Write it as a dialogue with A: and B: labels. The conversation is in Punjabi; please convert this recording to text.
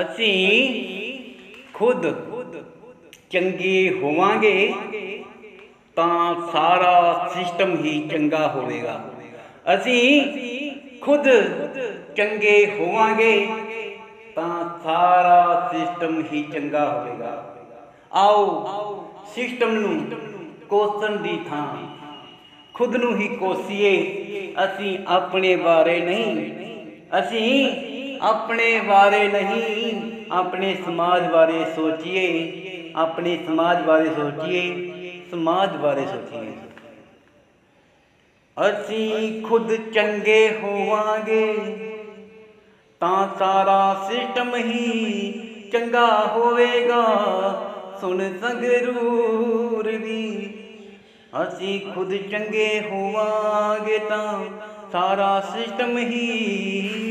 A: ਅਸੀਂ ਖੁਦ ਚੰਗੇ ਹੋਵਾਂਗੇ ਤਾਂ ਸਾਰਾ ਸਿਸਟਮ ਹੀ ਚੰਗਾ ਹੋਵੇਗਾ। ਅਸੀਂ ਖੁਦ ਚੰਗੇ ਹੋਵਾਂਗੇ ਤਾਂ ਸਾਰਾ ਸਿਸਟਮ ਹੀ ਚੰਗਾ ਹੋਵੇਗਾ। ਆਓ ਸਿਸਟਮ ਨੂੰ ਕੋਸਣ ਦੀ ਥਾਂ। ਖੁਦ ਨੂੰ ਹੀ ਕੋਸੀਏ। ਅਸੀਂ ਆਪਣੇ ਬਾਰੇ ਨਹੀਂ। ਅਸੀਂ ਆਪਣੇ ਬਾਰੇ ਨਹੀਂ, ਆਪਣੇ ਸਮਾਜ ਬਾਰੇ ਸੋਚੀਏ, ਆਪਣੇ ਸਮਾਜ ਬਾਰੇ ਸੋਚੀਏ, ਸਮਾਜ ਬਾਰੇ ਸੋਚੀਏ। ਅਸੀਂ ਖੁਦ ਚੰਗੇ ਹੋਵਾਂਗੇ, ਤਾਂ ਸਾਰਾ ਸਿਸਟਮ ਹੀ ਚੰਗਾ ਹੋਵੇਗਾ, ਸੁਣ ਸੰਗਰੂਰ ਵੀ ਅਸੀਂ ਖੁਦ ਚੰਗੇ ਹੋਵਾਂਗੇ ਤਾਂ ਸਾਰਾ ਸਿਸਟਮ ਹੀ